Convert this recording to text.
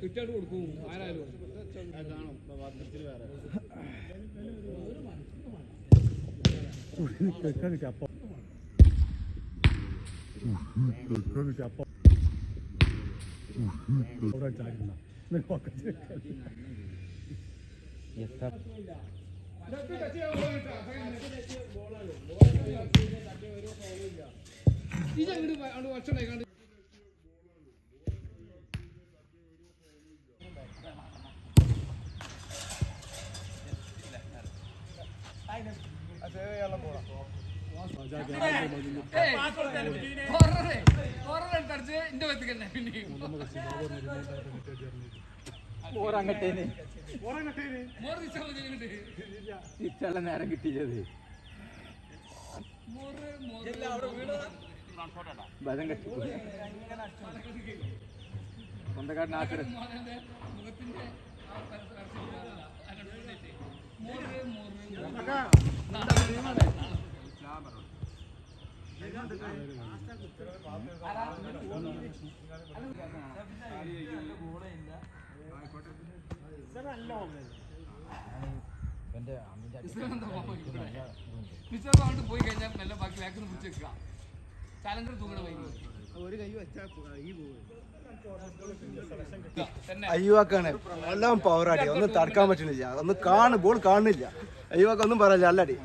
കിട്ടാണ്ട് കൊടുക്കും. ആരായാലും. ഇതങ്ങോട്ട് അങ്ങോട്ട് വച്ചണ്ടായിക്കാണ്ട് തിരിച്ചുള്ള നേരം കിട്ടിയത് ബലം കെട്ടി സ്വന്തക്കാരൻ ആശ്രയ. പോയി കഴിഞ്ഞാൽ നല്ല ബാക്കി ബാക്കിൽ പിടിച്ച് വെക്കുക ചാലങ്കർ തൂങ്ങണ വൈകി അയ്യോ അയ്യുവാക്കാണ് എല്ലാം പവറാടി ഒന്ന് തടുക്കാൻ പറ്റുന്നില്ല. ഒന്ന് കാണു ബോൾ കാണുന്നില്ല. അയ്യുവാക്ക ഒന്നും അല്ലടി.